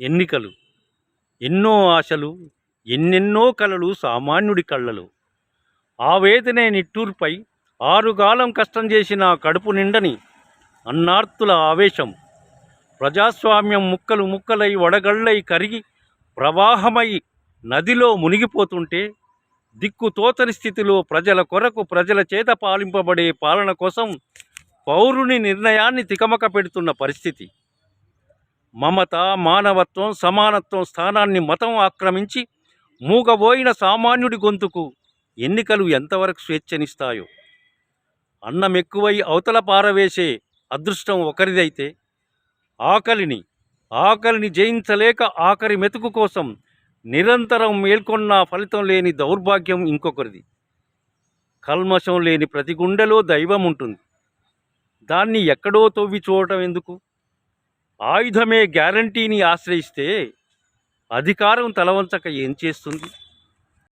ఎన్నికలు. ఎన్నో ఆశలు ఎన్నెన్నో కలలు సామాన్యుడి కళ్ళలు. ఆవేదనే నిట్టూర్పై ఆరుగాలం కష్టం చేసిన కడుపు నిండని అన్నార్తుల ఆవేశం. ప్రజాస్వామ్యం ముక్కలు ముక్కలై వడగళ్ళై కరిగి ప్రవాహమై నదిలో మునిగిపోతుంటే దిక్కుతోచని స్థితిలో ప్రజల కొరకు ప్రజల చేత పాలింపబడే పాలన కోసం పౌరుని నిర్ణయాన్ని తికమక పెడుతున్న పరిస్థితి. మమత మానవత్వం సమానత్వం స్థానాన్ని మతం ఆక్రమించి మూగబోయిన సామాన్యుడి గొంతుకు ఎన్నికలు ఎంతవరకు స్వేచ్ఛనిస్తాయో. అన్నం ఎక్కువై అవతల పారవేసే అదృష్టం ఒకరిదైతే ఆకలిని ఆకలిని జయించలేక ఆఖరి మెతుకు కోసం నిరంతరం మేల్కొన్న ఫలితం లేని దౌర్భాగ్యం ఇంకొకరిది. కల్మషం లేని ప్రతి గుండెలో దైవం ఉంటుంది దాన్ని ఎక్కడో తవ్వి చూడటం ఎందుకు? ఆయుధమే గ్యారంటీని ఆశ్రయిస్తే అధికారం తలవంచక ఏం చేస్తుంది?